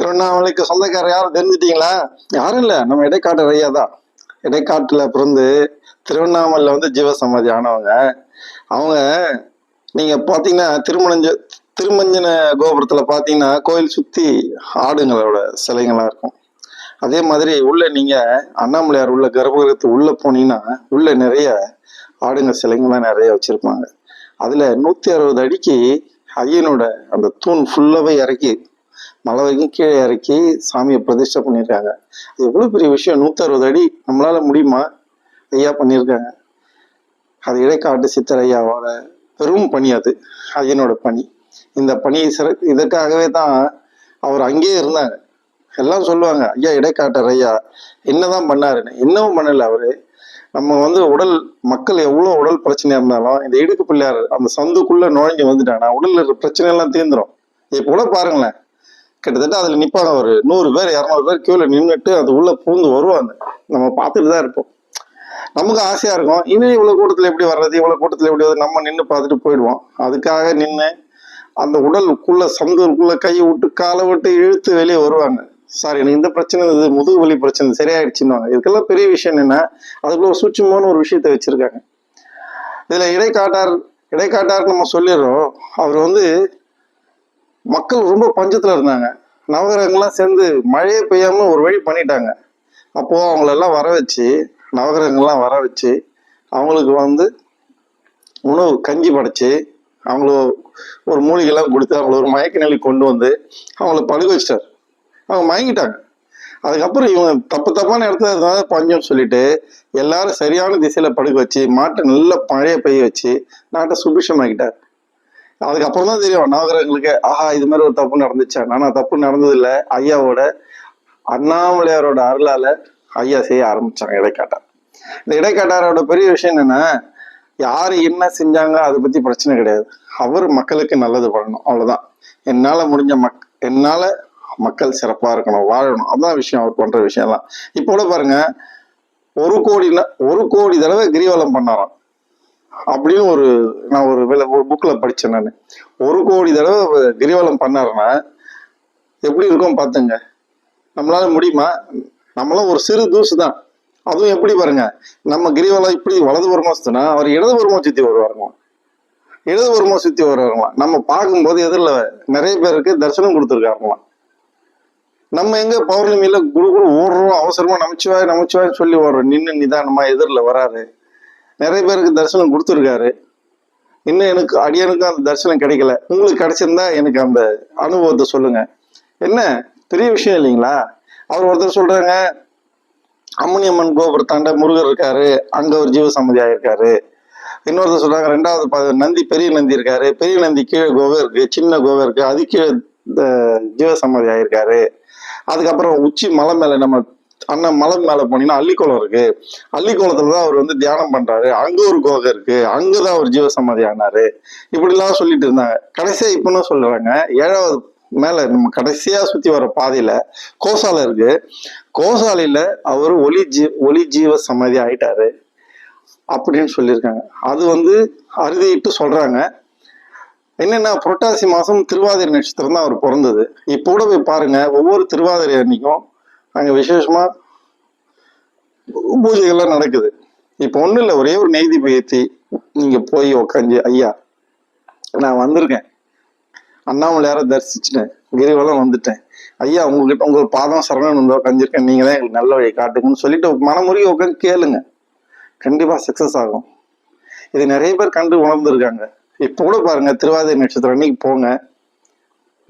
திருவண்ணாமலைக்கு சொந்தக்காரர் யாரும் தெரிஞ்சிட்டீங்களா? யாரும் இல்லை. நம்ம இடைக்காட்டு ஐயா தான் இடைக்காட்டில் பிறந்து திருவண்ணாமலையில் வந்து ஜீவசமாதி ஆனவங்க அவங்க நீங்கள் பார்த்தீங்கன்னா திருமணஞ்ச திருமஞ்சன கோபுரத்தில் பார்த்தீங்கன்னா கோயில் சுற்றி ஆடுங்களோட சிலைங்களாக இருக்கும். அதே மாதிரி உள்ளே நீங்கள் அண்ணாமலையார் உள்ள கர்ப்பகிரகத்து உள்ளே போனீங்கன்னா உள்ளே நிறைய ஆடுங்க சிலைங்கள்லாம் நிறைய வச்சுருப்பாங்க. அதில் நூற்றி அறுபது அடிக்கு ஐயனோட அந்த தூண் ஃபுல்லாகவே இறக்கி மலை வரைக்கும் கீழே இறக்கி சாமியை பிரதிஷ்டை பண்ணியிருக்காங்க. அது எவ்வளோ பெரிய விஷயம்? நூற்றறுபது அடி நம்மளால் முடியுமா? ஐயா பண்ணியிருக்காங்க. அது இடைக்காட்டு சித்தர் ஐயாவோட பெரும் பணி அது. ஐயனோட பணி. இந்த பணி சிற இதற்காகவே தான் அவர் அங்கேயே இருந்தாங்க எல்லாம் சொல்லுவாங்க ஐயா இடைக்காட்டர் ஐயா. என்னதான் பண்ணாருன்னு. இன்னமும் பண்ணல அவரு. நம்ம வந்து உடல் மக்கள் எவ்வளோ உடல் பிரச்சனையாக இருந்தாலும் இந்த இடுக்கு பிள்ளையார் அந்த சந்துக்குள்ளே நுழைஞ்சு வந்துட்டாங்கன்னா உடலில் இருக்கிற பிரச்சனை எல்லாம் தீர்ந்துடும் இப்ப கூட பாருங்களேன் கிட்டத்தட்ட அதுல நிப்பாங்க ஒரு நூறு பேர் இரநூறு பேர் கியூல நின்றுட்டு அது உள்ள பூந்து வருவாங்க. நம்ம பார்த்துட்டு தான் இருப்போம். நமக்கு ஆசையா இருக்கும். இன்னும் இவ்வளவு கூட்டத்துல எப்படி வர்றது? இவ்வளவு கூட்டத்துல எப்படி வருது நம்ம நின்று பார்த்துட்டு போயிடுவோம். அதுக்காக நின்று அந்த உடலுக்குள்ள சந்தூருக்குள்ள கையை விட்டு காலை விட்டு இழுத்து வெளியே வருவாங்க. சார் எனக்கு இந்த பிரச்சனை இது முதுகு வலி பிரச்சனை சரியாயிடுச்சுன்னு இதுக்கெல்லாம் பெரிய விஷயம் என்ன அதுக்குள்ள ஒரு சூட்சமான ஒரு விஷயத்த வச்சிருக்காங்க. இதுல இடைக்காட்டார் இடைக்காட்டார் நம்ம சொல்லிடுறோம். அவர் வந்து மக்கள் ரொம்ப பஞ்சத்தில் இருந்தாங்க. நவகிரகங்கள்லாம் சேர்ந்து மழையே பெய்யாமல் ஒரு வழி பண்ணிட்டாங்க. அப்போது அவங்களெல்லாம் வர வச்சு நவகிரகங்கள்லாம் வர வச்சு அவங்களுக்கு வந்து உணவு கஞ்சி படைச்சி அவங்கள ஒரு மூலிகைலாம் கொடுத்து அவங்கள ஒரு மயக்க நிலை கொண்டு வந்து அவங்கள பழுக வச்சிட்டார். அவங்க மயங்கிட்டாங்க. அதுக்கப்புறம் இவங்க தப்பு தப்பான இடத்துல இருந்தாலும் பஞ்சம் சொல்லிட்டு எல்லாரும் சரியான திசையில் படுக்க வச்சு மாட்டை நல்ல மழையை பெய்ய வச்சு நாட்டை சுபிஷமாக்கிட்டார். அதுக்கப்புறம் தான் தெரியும். நாகரங்களுக்கு ஆஹா இது மாதிரி ஒரு தப்பு நடந்துச்சா? நானா தப்பு நடந்தது ஐயாவோட அண்ணாமலையாரோட அருளால ஐயா செய்ய ஆரம்பிச்சாங்க இடைக்காட்டார் இந்த இடைக்காட்டாரோட பெரிய விஷயம் என்னன்னா யாரு என்ன செஞ்சாங்க அதை பத்தி பிரச்சனை கிடையாது. அவர் மக்களுக்கு நல்லது பண்ணணும். அவ்வளவுதான். என்னால முடிஞ்ச மக் என்னால மக்கள் சிறப்பா இருக்கணும் வாழணும். அதான் விஷயம் அவர் பண்ற விஷயம் தான் இப்போ கூட பாருங்க ஒரு கோடி ஒரு கோடி தடவை கிரிவலம் பண்ணாராம். அப்படின்னு ஒரு நான் ஒரு வேலை ஒரு புக்ல படிச்சேன் நான். ஒரு கோடி தடவை கிரிவலம் பண்ணாருன்னா எப்படி இருக்கும் பார்த்துங்க. நம்மளால முடியுமா? நம்மளாம் ஒரு சிறு தூசு தான். அதுவும் எப்படி பாருங்க. நம்ம கிரிவலம் இப்படி வலதுபுறமா சுத்தினா அவர் இடது இடதுபுறமா சுத்தி வருவாருங்களாம் இடதுபுறமா சுத்தி வருவாருங்களாம் நம்ம பார்க்கும்போது எதிரில் நிறைய பேருக்கு தரிசனம் கொடுத்துருக்காருங்களாம் நம்ம எங்க பௌர்ணமியில குடு குடு ஓடுறோம் அவசரமா நமச்சிவாய் நமச்சிவாய் சொல்லி ஓடுறோம் நின்று நிதானமா எதிரில் வராரு. நிறைய பேருக்கு தரிசனம் கொடுத்துருக்காரு. இன்னும் எனக்கு அடியனுக்கும் அந்த தரிசனம் கிடைக்கல. உங்களுக்கு கிடைச்சிருந்தா எனக்கு அந்த அனுபவத்தை சொல்லுங்க. என்ன? பெரிய விஷயம் இல்லைங்களா? அவர் ஒருத்தர் சொல்றாங்க அம்மனியம்மன் கோபுரத்தாண்ட முருகர் இருக்காரு. அங்க ஒரு ஜீவ சம்மதி ஆயிருக்காரு. இன்னொருத்தர் சொல்றாங்க ரெண்டாவது ப- நந்தி பெரிய நந்தி இருக்காரு. பெரிய நந்தி கீழே கோவை இருக்கு சின்ன கோவை இருக்கு. அது கீழே ஜீவ சம்மதி ஆயிருக்காரு. அதுக்கப்புறம் உச்சி மலை மேல நம்ம அண்ணன் மலர் மேல போனீங்கன்னா அள்ளிக்குளம் இருக்கு. அள்ளிக்குளத்துல தான் அவர் வந்து தியானம் பண்றாரு. அங்க ஒரு கோகை இருக்கு. அங்கதான் அவர் ஜீவசமாதி ஆனாரு. இப்படிலாம் சொல்லிட்டு இருந்தாங்க. கடைசியா இப்பன்னு சொல்றாங்க. ஏழாவது மேல நம்ம கடைசியா சுத்தி வர பாதையில கோசாலை இருக்கு. கோசாலையில அவர் ஒளி ஜீ ஒளி ஜீவ சமாதி ஆயிட்டாரு அப்படின்னு சொல்லியிருக்காங்க. அது வந்து அறுதிட்டு சொல்றாங்க. என்னென்னா புரட்டாசி மாதம் திருவாதிரை நட்சத்திரம் தான் அவர் பிறந்தது. இப்போ கூட போய் பாருங்கள் ஒவ்வொரு திருவாதிரை அன்னைக்கும் நாங்கள் விசேஷமாக பூஜைகள்லாம் நடக்குது. இப்போ ஒன்றும் இல்லை ஒரே ஒரு நெய்தி பயிற்சி. நீங்கள் போய் உக்காஞ்சி ஐயா நான் வந்திருக்கேன். அண்ணாமலையார தரிசிச்சிட்டேன் கிரிவலம் வந்துட்டேன். ஐயா உங்ககிட்ட உங்க பாதம் சரணம் வந்து உட்காந்துருக்கேன் நீங்கள் தான் எங்களுக்கு நல்ல வழி காட்டுங்கன்னு சொல்லிட்டு மனமுருகி உட்காந்து கேளுங்க. கண்டிப்பாக சக்ஸஸ் ஆகும். இது நிறைய பேர் கண்டு உணர்ந்துருக்காங்க. இப்போ கூட பாருங்க திருவாதிரை நட்சத்திரம் அன்னைக்கு போங்க.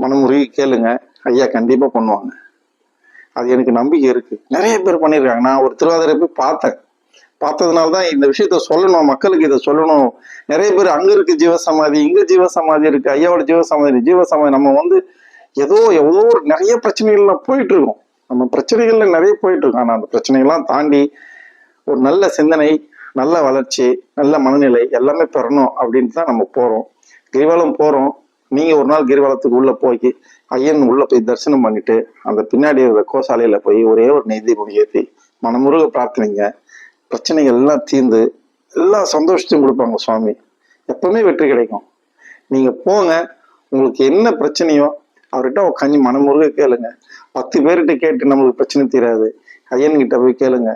மனமுருகி கேளுங்க. ஐயா கண்டிப்பாக பண்ணுவாங்க. அது எனக்கு நம்பிக்கை இருக்கு. நிறைய பேர் பண்ணியிருக்காங்க நான் ஒரு திருவாதிரை போய் பார்த்தேன். பார்த்ததுனால தான் இந்த விஷயத்த சொல்லணும். மக்களுக்கு இதை சொல்லணும். நிறைய பேர் அங்கே இருக்கு ஜீவசமாதி இங்கே ஜீவசமாதி இருக்கு ஐயாவோட ஜீவசமாதி ஜீவசமாதி. நம்ம வந்து ஏதோ ஏதோ ஒரு நிறைய பிரச்சனைகள்ல போயிட்டு இருக்கோம் நம்ம பிரச்சனைகள்ல நிறைய போயிட்டு இருக்கோம் ஆனால் அந்த பிரச்சனைகள்லாம் தாண்டி ஒரு நல்ல சிந்தனை நல்ல வளர்ச்சி நல்ல மனநிலை எல்லாமே பெறணும் அப்படின்ட்டு தான் நம்ம போகிறோம் கிரிவலம் போகிறோம் நீங்கள் ஒரு நாள் கிரிவலத்துக்கு உள்ளே போய் ஐயன் உள்ளே போய் தரிசனம் பண்ணிட்டு அந்த பின்னாடி இருக்கிற கோசாலையில் போய் ஒரே ஒரு நெய்தி ஏற்றி மனமுருக பிரார்த்தனைங்க. பிரச்சனைகள் எல்லாம் தீர்ந்து எல்லா சந்தோஷத்தையும் கொடுப்பாங்க சுவாமி. எப்பவுமே வெற்றி கிடைக்கும். நீங்கள் போங்க உங்களுக்கு என்ன பிரச்சனையோ அவர்கிட்ட உட்காந்து மனமுருக கேளுங்க. பத்து பேர்கிட்ட கேட்டு நம்மளுக்கு பிரச்சனை தீராது. ஐயன்கிட்ட போய் கேளுங்க.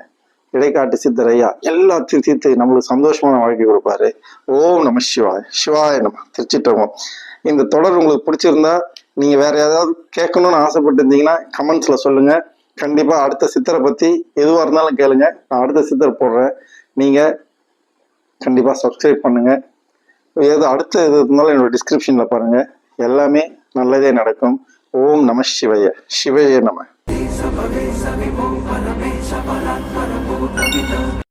இடைக்காட்டு சித்தரையா? எல்லாத்தையும் தீர்த்து நம்மளுக்கு சந்தோஷமான வாழ்க்கை கொடுப்பாரு. ஓம் நம சிவாய். சிவாய நம்ம திருச்சிட்டோம் இந்த தொடர் உங்களுக்கு பிடிச்சிருந்தா நீங்க வேற ஏதாவது கேட்கணும்னு ஆசைப்பட்டு இருந்தீங்கன்னா கமெண்ட்ஸ்ல சொல்லுங்க. கண்டிப்பா அடுத்த சித்தரை பத்தி எதுவா இருந்தாலும் கேளுங்க. நான் அடுத்த சித்தர் போடுறேன். நீங்க கண்டிப்பா சப்ஸ்கிரைப் பண்ணுங்க. ஏதோ அடுத்த இது இருந்தாலும் என்னோட டிஸ்கிரிப்ஷன்ல பாருங்க. எல்லாமே நல்லதே நடக்கும். ஓம் நம சிவைய. சிவைய நம.